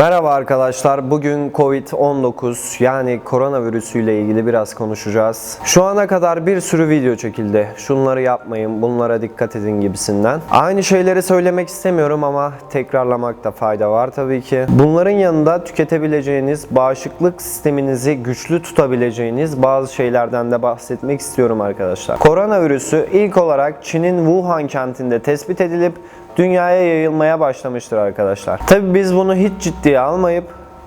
Merhaba arkadaşlar. Bugün Covid-19 yani koronavirüsüyle ilgili biraz konuşacağız. Şu ana kadar bir sürü video çekildi. Şunları yapmayın, bunlara dikkat edin gibisinden. Aynı şeyleri söylemek istemiyorum ama tekrarlamakta fayda var tabii ki. Bunların yanında tüketebileceğiniz, bağışıklık sisteminizi güçlü tutabileceğiniz bazı şeylerden de bahsetmek istiyorum arkadaşlar. Koronavirüsü ilk olarak Çin'in Wuhan kentinde tespit edilip dünyaya yayılmaya başlamıştır arkadaşlar. Tabi biz bunu hiç ciddiye almayıp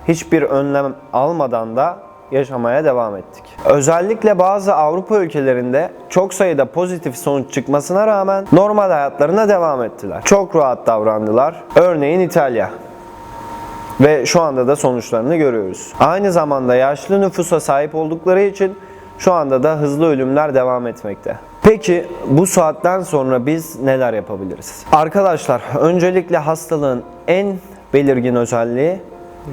hiçbir önlem almadan da yaşamaya devam ettik. Özellikle bazı Avrupa ülkelerinde çok sayıda pozitif sonuç çıkmasına rağmen normal hayatlarına devam ettiler. Çok rahat davrandılar. Örneğin İtalya. Ve şu anda da sonuçlarını görüyoruz. Aynı zamanda yaşlı nüfusa sahip oldukları için şu anda da hızlı ölümler devam etmekte. Peki bu saatten sonra biz neler yapabiliriz? Arkadaşlar öncelikle hastalığın en belirgin özelliği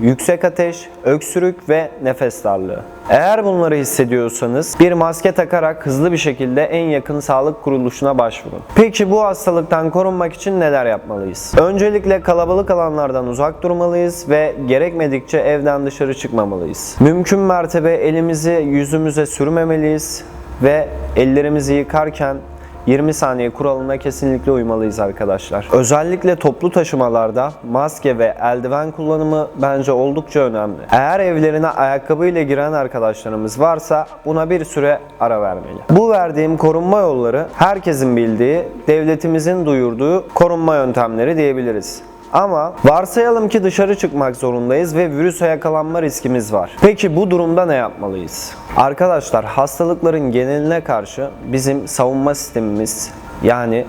yüksek ateş, öksürük ve nefes darlığı. Eğer bunları hissediyorsanız bir maske takarak hızlı bir şekilde en yakın sağlık kuruluşuna başvurun. Peki bu hastalıktan korunmak için neler yapmalıyız? Öncelikle kalabalık alanlardan uzak durmalıyız ve gerekmedikçe evden dışarı çıkmamalıyız. Mümkün mertebe elimizi yüzümüze sürmemeliyiz ve ellerimizi yıkarken 20 saniye kuralına kesinlikle uymalıyız arkadaşlar. Özellikle toplu taşımalarda maske ve eldiven kullanımı bence oldukça önemli. Eğer evlerine ayakkabıyla giren arkadaşlarımız varsa buna bir süre ara vermeli. Bu verdiğim korunma yolları herkesin bildiği, devletimizin duyurduğu korunma yöntemleri diyebiliriz. Ama varsayalım ki dışarı çıkmak zorundayız ve virüse yakalanma riskimiz var. Peki bu durumda ne yapmalıyız? Arkadaşlar hastalıkların geneline karşı bizim savunma sistemimiz yani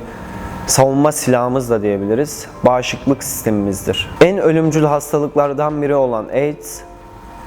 savunma silahımız da diyebiliriz. Bağışıklık sistemimizdir. En ölümcül hastalıklardan biri olan AIDS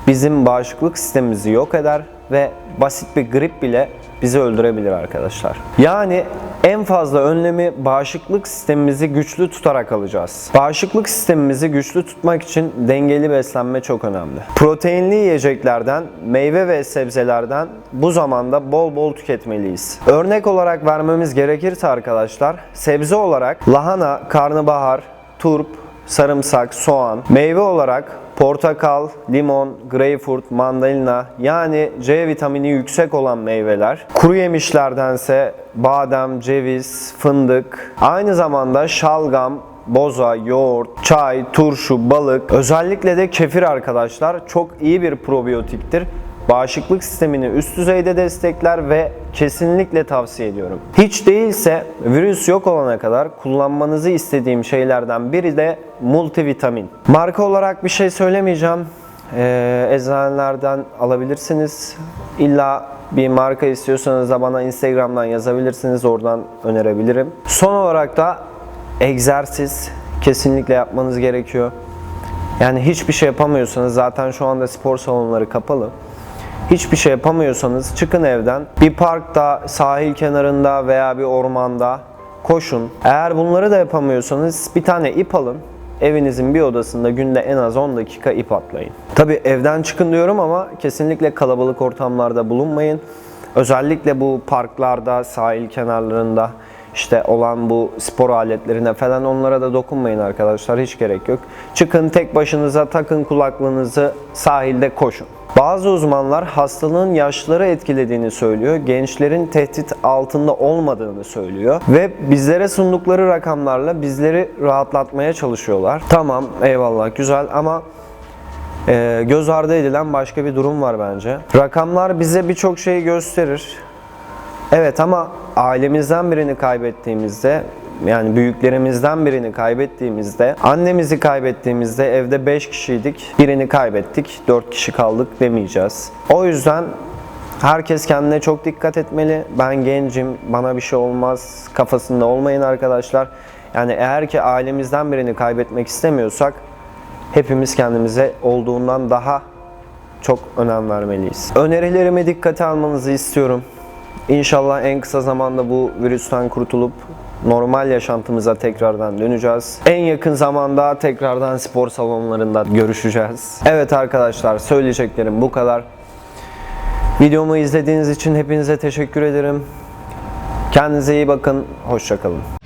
bizim bağışıklık sistemimizi yok eder ve basit bir grip bile bizi öldürebilir arkadaşlar. Yani en fazla önlemi bağışıklık sistemimizi güçlü tutarak alacağız. Bağışıklık sistemimizi güçlü tutmak için dengeli beslenme çok önemli. Proteinli yiyeceklerden, meyve ve sebzelerden bu zamanda bol bol tüketmeliyiz. Örnek olarak vermemiz gerekirse arkadaşlar, sebze olarak lahana, karnabahar, turp, sarımsak, soğan, meyve olarak portakal, limon, greyfurt, mandalina yani C vitamini yüksek olan meyveler. Kuru yemişlerdense badem, ceviz, fındık. Aynı zamanda şalgam, boza, yoğurt, çay, turşu, balık. Özellikle de kefir arkadaşlar çok iyi bir probiyotiktir. Bağışıklık sistemini üst düzeyde destekler ve kesinlikle tavsiye ediyorum. Hiç değilse virüs yok olana kadar kullanmanızı istediğim şeylerden biri de multivitamin. Marka olarak bir şey söylemeyeceğim. Ee, eczanelerden alabilirsiniz. İlla bir marka istiyorsanız da bana Instagram'dan yazabilirsiniz. Oradan önerebilirim. Son olarak da egzersiz kesinlikle yapmanız gerekiyor. Yani hiçbir şey yapamıyorsanız zaten şu anda spor salonları kapalı. Hiçbir şey yapamıyorsanız çıkın evden. Bir parkta, sahil kenarında veya bir ormanda koşun. Eğer bunları da yapamıyorsanız bir tane ip alın. Evinizin bir odasında günde en az 10 dakika ip atlayın. Tabi evden çıkın diyorum ama kesinlikle kalabalık ortamlarda bulunmayın. Özellikle bu parklarda, sahil kenarlarında işte olan bu spor aletlerine falan onlara da dokunmayın arkadaşlar hiç gerek yok. Çıkın tek başınıza takın kulaklığınızı sahilde koşun. Bazı uzmanlar hastalığın yaşlıları etkilediğini söylüyor. Gençlerin tehdit altında olmadığını söylüyor. Ve bizlere sundukları rakamlarla bizleri rahatlatmaya çalışıyorlar. Tamam eyvallah güzel ama e, göz ardı edilen başka bir durum var bence. Rakamlar bize birçok şeyi gösterir. Evet ama ailemizden birini kaybettiğimizde yani büyüklerimizden birini kaybettiğimizde, annemizi kaybettiğimizde evde 5 kişiydik, birini kaybettik, 4 kişi kaldık demeyeceğiz. O yüzden herkes kendine çok dikkat etmeli. Ben gencim, bana bir şey olmaz kafasında olmayın arkadaşlar. Yani eğer ki ailemizden birini kaybetmek istemiyorsak hepimiz kendimize olduğundan daha çok önem vermeliyiz. Önerilerimi dikkate almanızı istiyorum. İnşallah en kısa zamanda bu virüsten kurtulup normal yaşantımıza tekrardan döneceğiz. En yakın zamanda tekrardan spor salonlarında görüşeceğiz. Evet arkadaşlar söyleyeceklerim bu kadar. Videomu izlediğiniz için hepinize teşekkür ederim. Kendinize iyi bakın. Hoşçakalın.